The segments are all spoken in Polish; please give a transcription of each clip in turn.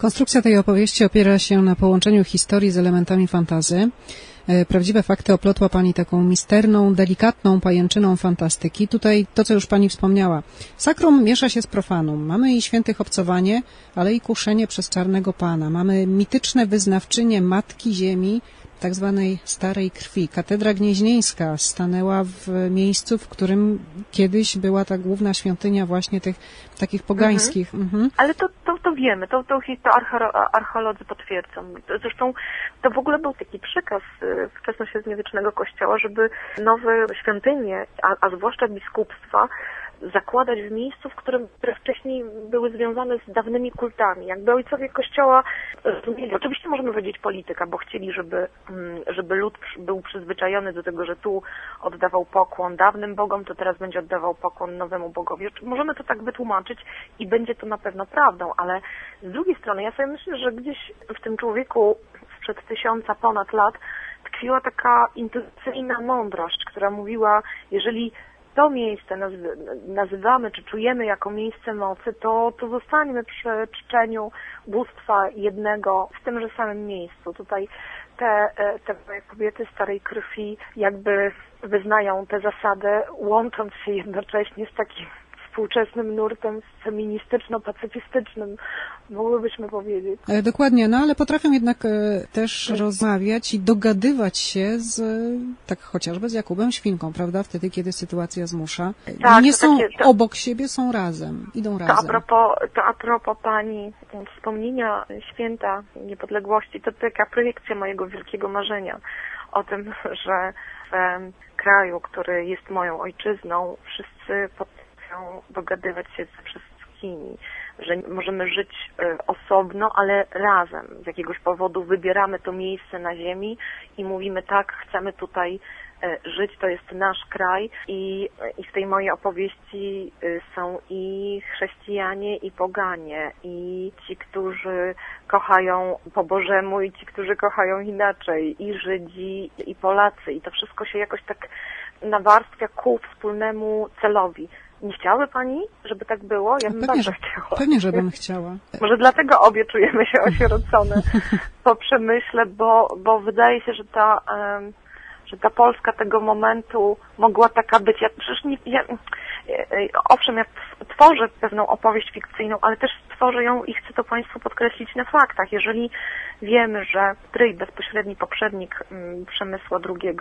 Konstrukcja tej opowieści opiera się na połączeniu historii z elementami fantazy. E, prawdziwe fakty oplotła Pani taką misterną, delikatną pajęczyną fantastyki. Tutaj to, co już Pani wspomniała. Sakrum miesza się z profanum. Mamy i świętych obcowanie, ale i kuszenie przez czarnego pana. Mamy mityczne wyznawczynie Matki Ziemi, tak zwanej starej krwi. Katedra Gnieźnieńska stanęła w miejscu, w którym kiedyś była ta główna świątynia właśnie tych takich pogańskich. Mhm. Mhm. Ale to, to, to wiemy, to, to, to archeolodzy potwierdzą. Zresztą to w ogóle był taki przekaz y, wczesnośredniowiecznego kościoła, żeby nowe świątynie, a, a zwłaszcza biskupstwa, zakładać w miejscu, w którym, które wcześniej były związane z dawnymi kultami. Jakby ojcowie Kościoła rozumieli, oczywiście możemy powiedzieć polityka, bo chcieli, żeby, mm, żeby lud był przyzwyczajony do tego, że tu oddawał pokłon dawnym bogom, to teraz będzie oddawał pokłon nowemu bogowi. Możemy to tak wytłumaczyć i będzie to na pewno prawdą, ale z drugiej strony ja sobie myślę, że gdzieś w tym człowieku sprzed tysiąca ponad lat tkwiła taka intuicyjna mądrość, która mówiła, jeżeli to miejsce nazywamy czy czujemy jako miejsce mocy, to, to zostańmy przy czczeniu bóstwa jednego w tymże samym miejscu. Tutaj te, e, te kobiety starej krwi jakby wyznają tę zasadę, łącząc się jednocześnie z takim współczesnym nurtem feministyczno-pacyfistycznym, mogłybyśmy powiedzieć. E, dokładnie, no ale potrafią jednak e, też rozmawiać i dogadywać się z, tak chociażby z Jakubem Świnką, prawda? Wtedy, kiedy sytuacja zmusza. Tak, Nie są takie, to, obok siebie, są razem, idą razem. To a propos, to a propos Pani wspomnienia święta niepodległości, to taka projekcja mojego wielkiego marzenia o tym, że w kraju, który jest moją ojczyzną, wszyscy pod potrafią dogadywać się ze wszystkimi, że możemy żyć e, osobno, ale razem. Z jakiegoś powodu wybieramy to miejsce na ziemi i mówimy tak, chcemy tutaj e, żyć, to jest nasz kraj i, i w tej mojej opowieści e, są i chrześcijanie, i poganie, i ci, którzy kochają po Bożemu, i ci, którzy kochają inaczej, i Żydzi, i Polacy. I to wszystko się jakoś tak nawarstwia ku wspólnemu celowi. Nie chciałaby Pani, żeby tak było? Ja bym pewnie, bardzo chciała. Pewnie, żebym chciała. Może dlatego obie czujemy się osierocone po przemyśle, bo, bo wydaje się, że ta, że ta Polska tego momentu mogła taka być. Ja przecież nie, ja, owszem, ja tworzę pewną opowieść fikcyjną, ale też tworzę ją i chcę to Państwu podkreślić na faktach. Jeżeli wiemy, że Stryj, bezpośredni poprzednik mm, Przemysła II,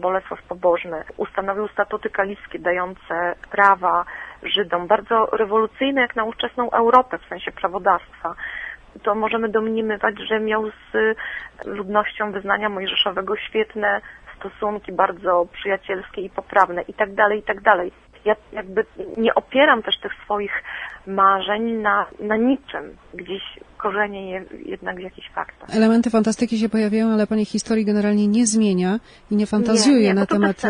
Bolesław Pobożny, ustanowił statuty kaliskie dające prawa Żydom, bardzo rewolucyjne jak na ówczesną Europę w sensie prawodawstwa, to możemy domniemywać, że miał z ludnością wyznania mojżeszowego świetne stosunki, bardzo przyjacielskie i poprawne i tak dalej, i tak dalej ja jakby nie opieram też tych swoich marzeń na, na niczym. Gdzieś korzenie je jednak w jakichś faktach. Elementy fantastyki się pojawiają, ale Pani historii generalnie nie zmienia i nie fantazjuje nie, nie, na temat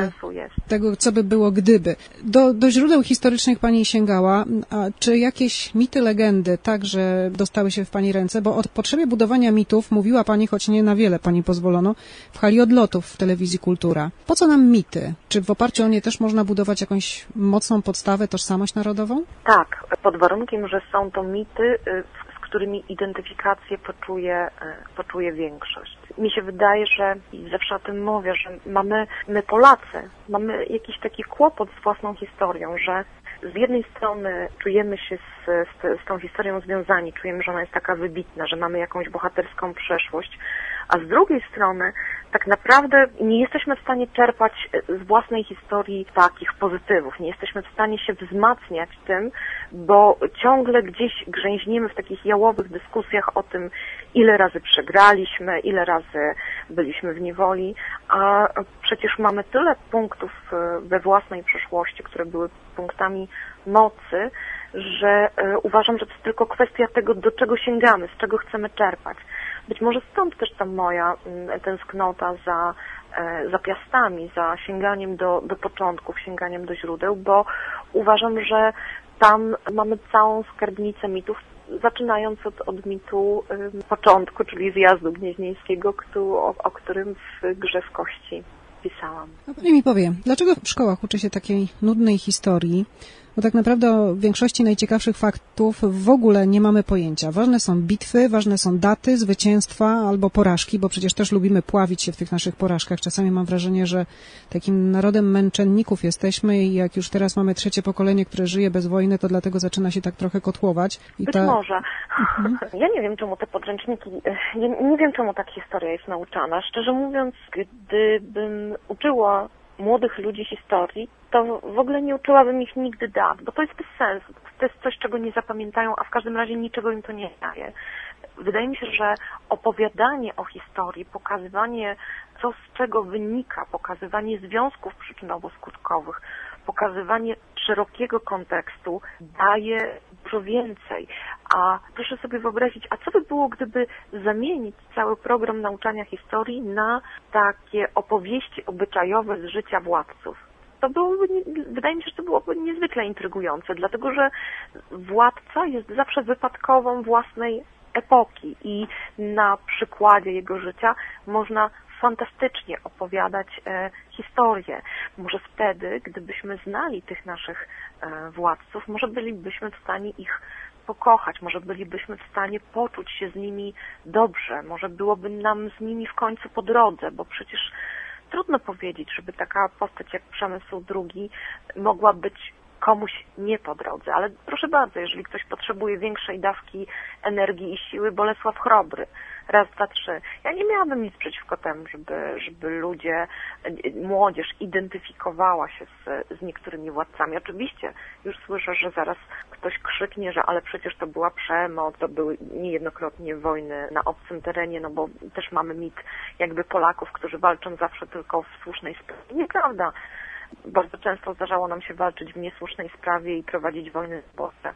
tego, co by było gdyby. Do, do źródeł historycznych Pani sięgała, a czy jakieś mity, legendy także dostały się w Pani ręce? Bo o potrzebie budowania mitów mówiła Pani, choć nie na wiele Pani pozwolono, w hali odlotów w telewizji Kultura. Po co nam mity? Czy w oparciu o nie też można budować jakąś mocną podstawę, tożsamość narodową? Tak, pod warunkiem, że są to mity, y, którymi identyfikację poczuje, poczuje większość. Mi się wydaje, że i zawsze o tym mówię, że mamy, my Polacy, mamy jakiś taki kłopot z własną historią, że z jednej strony czujemy się z, z, z tą historią związani, czujemy, że ona jest taka wybitna, że mamy jakąś bohaterską przeszłość, a z drugiej strony tak naprawdę nie jesteśmy w stanie czerpać z własnej historii takich pozytywów, nie jesteśmy w stanie się wzmacniać tym, bo ciągle gdzieś grzęźniemy w takich jałowych dyskusjach o tym, ile razy przegraliśmy, ile razy byliśmy w niewoli, a przecież mamy tyle punktów e, we własnej przeszłości, które były punktami mocy, że e, uważam, że to jest tylko kwestia tego, do czego sięgamy, z czego chcemy czerpać. Być może stąd też ta moja mm, tęsknota za, e, za piastami, za sięganiem do, do początków, sięganiem do źródeł, bo uważam, że tam mamy całą skarbnicę mitów, zaczynając od, od mitu początku, czyli zjazdu gnieźnieńskiego, o, o którym w grze w kości pisałam. A pani mi powie, dlaczego w szkołach uczy się takiej nudnej historii, bo tak naprawdę o większości najciekawszych faktów w ogóle nie mamy pojęcia. Ważne są bitwy, ważne są daty, zwycięstwa albo porażki, bo przecież też lubimy pławić się w tych naszych porażkach. Czasami mam wrażenie, że takim narodem męczenników jesteśmy i jak już teraz mamy trzecie pokolenie, które żyje bez wojny, to dlatego zaczyna się tak trochę kotłować. I Być ta... może. Mhm. Ja nie wiem, czemu te podręczniki, nie, nie wiem, czemu tak historia jest nauczana. Szczerze mówiąc, gdybym uczyła młodych ludzi historii, to w ogóle nie uczyłabym ich nigdy dat, bo to jest bez sensu. To jest coś, czego nie zapamiętają, a w każdym razie niczego im to nie daje. Wydaje mi się, że opowiadanie o historii, pokazywanie, co z czego wynika, pokazywanie związków przyczynowo-skutkowych, pokazywanie szerokiego kontekstu daje dużo więcej. A proszę sobie wyobrazić, a co by było, gdyby zamienić cały program nauczania historii na takie opowieści obyczajowe z życia władców? to byłoby, wydaje mi się, że to byłoby niezwykle intrygujące, dlatego że władca jest zawsze wypadkową własnej epoki i na przykładzie jego życia można fantastycznie opowiadać e, historię. Może wtedy, gdybyśmy znali tych naszych e, władców, może bylibyśmy w stanie ich pokochać, może bylibyśmy w stanie poczuć się z nimi dobrze, może byłoby nam z nimi w końcu po drodze, bo przecież trudno powiedzieć, żeby taka postać jak Przemysł II mogła być komuś nie po drodze, ale proszę bardzo, jeżeli ktoś potrzebuje większej dawki energii i siły, Bolesław Chrobry, raz, dwa, trzy. Ja nie miałabym nic przeciwko temu, żeby, żeby ludzie, młodzież identyfikowała się z, z niektórymi władcami. Oczywiście już słyszę, że zaraz ktoś krzyknie, że ale przecież to była przemoc, to były niejednokrotnie wojny na obcym terenie, no bo też mamy mit jakby Polaków, którzy walczą zawsze tylko w słusznej sprawie. Nieprawda bardzo często zdarzało nam się walczyć w niesłusznej sprawie i prowadzić wojny w Polsce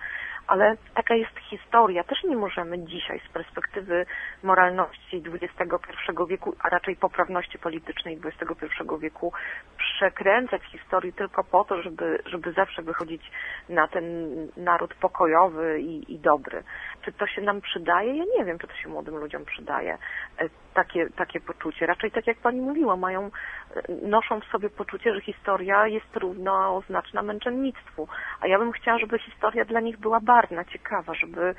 ale taka jest historia. Też nie możemy dzisiaj z perspektywy moralności XXI wieku, a raczej poprawności politycznej XXI wieku przekręcać historii tylko po to, żeby, żeby zawsze wychodzić na ten naród pokojowy i, i dobry. Czy to się nam przydaje? Ja nie wiem, czy to się młodym ludziom przydaje. E, takie, takie poczucie. Raczej tak jak Pani mówiła, mają, e, noszą w sobie poczucie, że historia jest równoznaczna męczennictwu. A ja bym chciała, żeby historia dla nich była barwna, ciekawa, żeby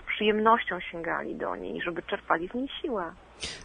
z przyjemnością sięgali do niej, żeby czerpali z niej siłę.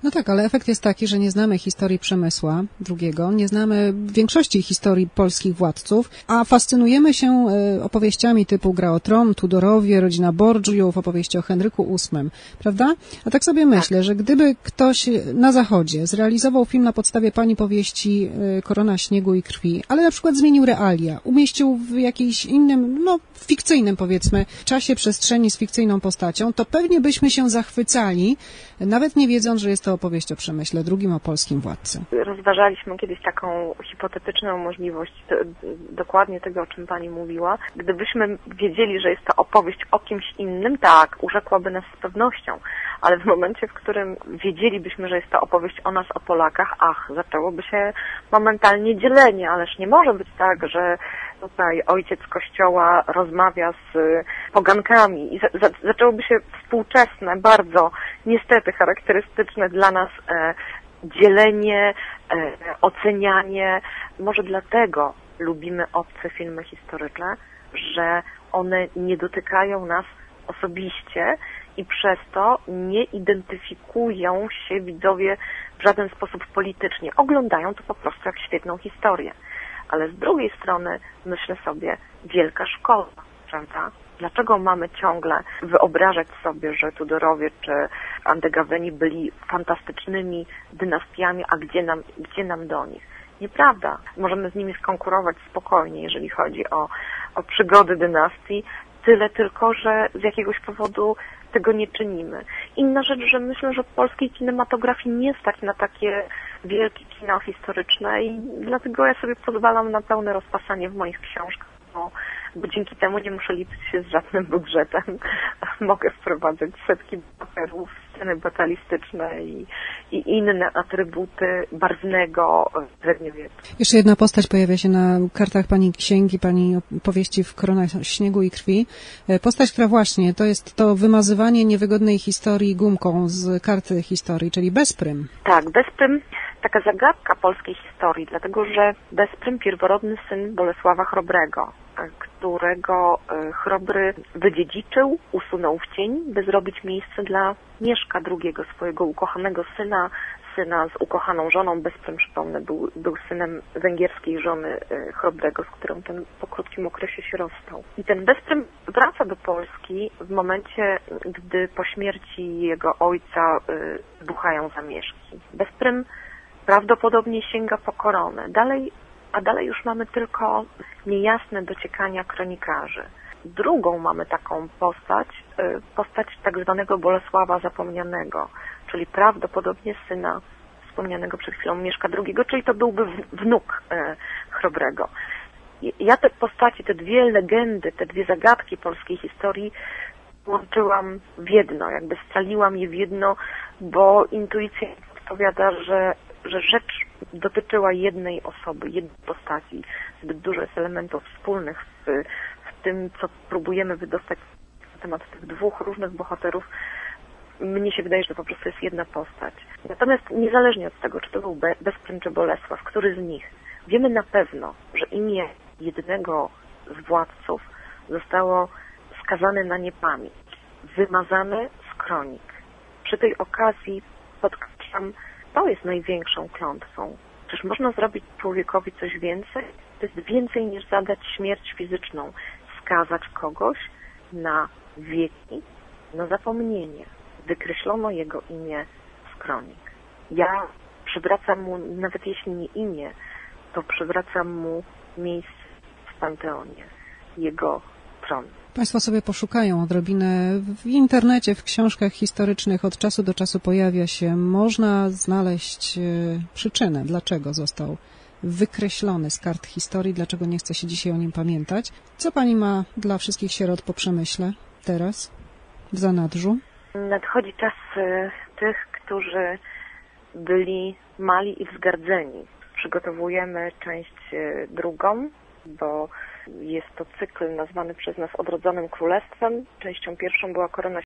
No tak, ale efekt jest taki, że nie znamy historii Przemysła II, nie znamy większości historii polskich władców, a fascynujemy się e, opowieściami typu Gra o Tron, Tudorowie, rodzina Borgiów, opowieści o Henryku VIII, prawda? A tak sobie myślę, tak. że gdyby ktoś na Zachodzie zrealizował film na podstawie pani powieści e, Korona Śniegu i Krwi, ale na przykład zmienił realia, umieścił w jakimś innym, no fikcyjnym powiedzmy, czasie, przestrzeni z fikcyjną postacią, to pewnie byśmy się zachwycali, nawet nie wiedząc, że jest to opowieść o przemyśle drugim, o polskim władcy. Rozważaliśmy kiedyś taką hipotetyczną możliwość to, dokładnie tego, o czym Pani mówiła. Gdybyśmy wiedzieli, że jest to opowieść o kimś innym, tak, urzekłaby nas z pewnością, ale w momencie, w którym wiedzielibyśmy, że jest to opowieść o nas, o Polakach, ach, zaczęłoby się momentalnie dzielenie, ależ nie może być tak, że tutaj ojciec kościoła rozmawia z pogankami i za, za, zaczęłoby się współczesne, bardzo niestety charakterystyczne dla nas e, dzielenie, e, ocenianie. Może dlatego lubimy obce filmy historyczne, że one nie dotykają nas osobiście i przez to nie identyfikują się widzowie w żaden sposób politycznie. Oglądają to po prostu jak świetną historię. Ale z drugiej strony myślę sobie, wielka szkoła, prawda? Dlaczego mamy ciągle wyobrażać sobie, że Tudorowie czy Andegaweni byli fantastycznymi dynastiami, a gdzie nam, gdzie nam do nich? Nieprawda. Możemy z nimi skonkurować spokojnie, jeżeli chodzi o, o przygody dynastii, tyle tylko, że z jakiegoś powodu tego nie czynimy. Inna rzecz, że myślę, że polskiej kinematografii nie stać na takie wielkie kino historyczne i dlatego ja sobie pozwalam na pełne rozpasanie w moich książkach, bo, bo dzięki temu nie muszę liczyć się z żadnym budżetem. Mogę wprowadzać setki bohaterów, sceny batalistyczne i, i inne atrybuty barwnego średniowiecza. Jeszcze jedna postać pojawia się na kartach pani księgi, pani powieści w koronach śniegu i krwi. E, postać, która właśnie to jest to wymazywanie niewygodnej historii gumką z karty historii, czyli bezprym. Tak, bezprym taka zagadka polskiej historii, dlatego że Bezprym, pierworodny syn Bolesława Chrobrego, którego e, Chrobry wydziedziczył, usunął w cień, by zrobić miejsce dla Mieszka II, swojego ukochanego syna, syna z ukochaną żoną. Bezprym, przypomnę, był, był synem węgierskiej żony e, Chrobrego, z którą ten po krótkim okresie się rozstał. I ten Bezprym wraca do Polski w momencie, gdy po śmierci jego ojca e, buchają zamieszki. Bezprym prawdopodobnie sięga po koronę. Dalej, a dalej już mamy tylko niejasne dociekania kronikarzy. Drugą mamy taką postać, y, postać tak zwanego Bolesława Zapomnianego, czyli prawdopodobnie syna wspomnianego przed chwilą Mieszka II, czyli to byłby wnuk y, Chrobrego. Ja te postacie, te dwie legendy, te dwie zagadki polskiej historii łączyłam w jedno, jakby scaliłam je w jedno, bo intuicja podpowiada, że że rzecz dotyczyła jednej osoby, jednej postaci. Zbyt dużo jest elementów wspólnych w, w tym, co próbujemy wydostać na temat tych dwóch różnych bohaterów. Mnie się wydaje, że to po prostu jest jedna postać. Natomiast niezależnie od tego, czy to był Be Bezprym czy Bolesław, który z nich, wiemy na pewno, że imię jednego z władców zostało skazane na niepamięć, wymazane z kronik. Przy tej okazji podkreślam, to jest największą klątwą. Czyż można zrobić człowiekowi coś więcej? To jest więcej niż zadać śmierć fizyczną, skazać kogoś na wieki, na zapomnienie. Wykreślono jego imię z kronik. Ja przywracam mu, nawet jeśli nie imię, to przywracam mu miejsce w Panteonie, jego tron. Państwo sobie poszukają odrobinę w internecie, w książkach historycznych od czasu do czasu pojawia się, można znaleźć e, przyczynę, dlaczego został wykreślony z kart historii, dlaczego nie chce się dzisiaj o nim pamiętać. Co pani ma dla wszystkich sierot po przemyśle teraz, w zanadrzu? Nadchodzi czas e, tych, którzy byli mali i wzgardzeni. Przygotowujemy część e, drugą, bo jest to cykl nazwany przez nas Odrodzonym Królestwem. Częścią pierwszą była Korona